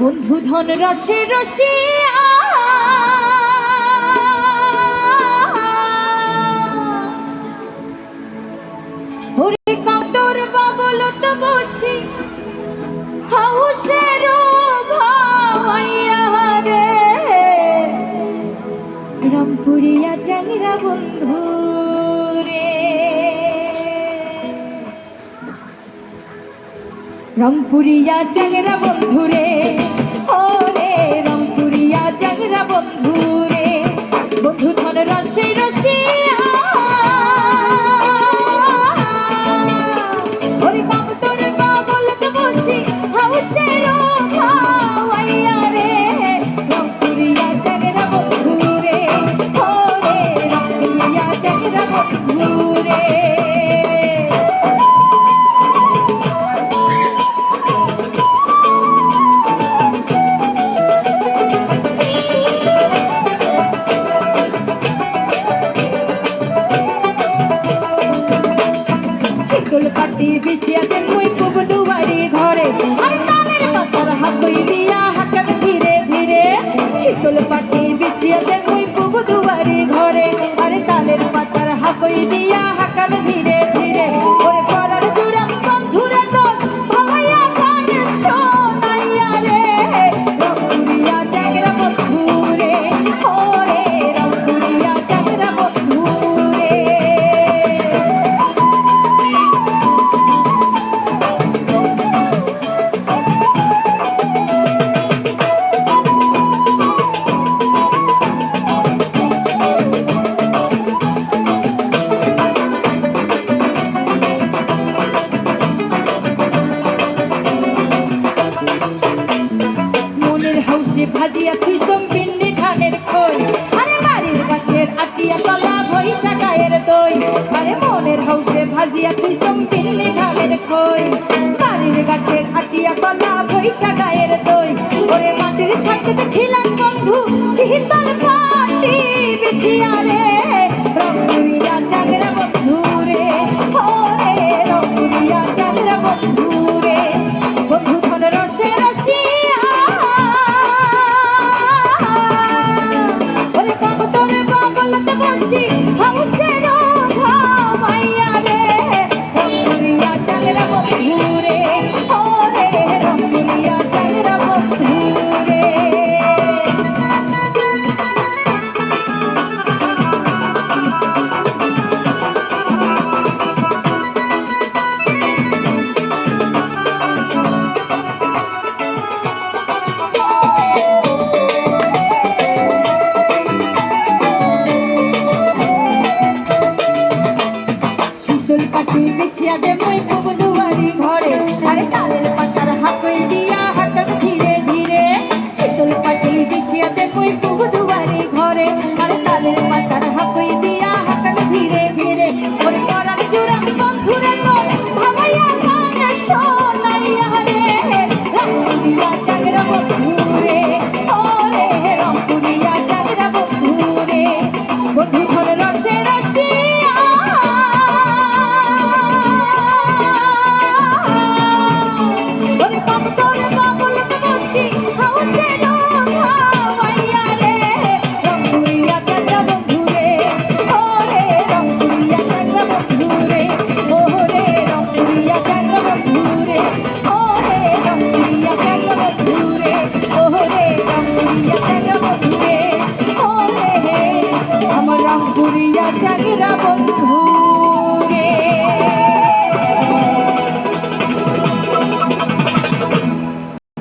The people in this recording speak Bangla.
বন্ধু ধন রসে রসে রংপুরিয়া চ্যাংরা বন্ধুরে ও রে রংপুরিয়া চ্যাংরা বন্ধু বই দিয়া হাঁকাম ধীরে ধীরে শীতল পাটি বিছিয়ে দেবই বুবু দুয়ারি ঘরে। আরে তালের পাতার হাঁকই দিয়া ভাজিয়া তুই সম্পিন্নি ধানের খই। আরে বাড়ির গাছের আটিয়া তলা ভৈশা গায়ের দই। আরে মনের হাউসে ভাজিয়া তুই সম্পিন্নি ধানের খই। বাড়ির গাছের আটিয়া তলা ভৈশা গায়ের দই। ওরে মাটির সাথে খিলাম বন্ধু, সিহিতা বিছিয়া দেবো পবনুয়ারি ঘরে। আরে তালের পাতা বাজিরা বন্ধু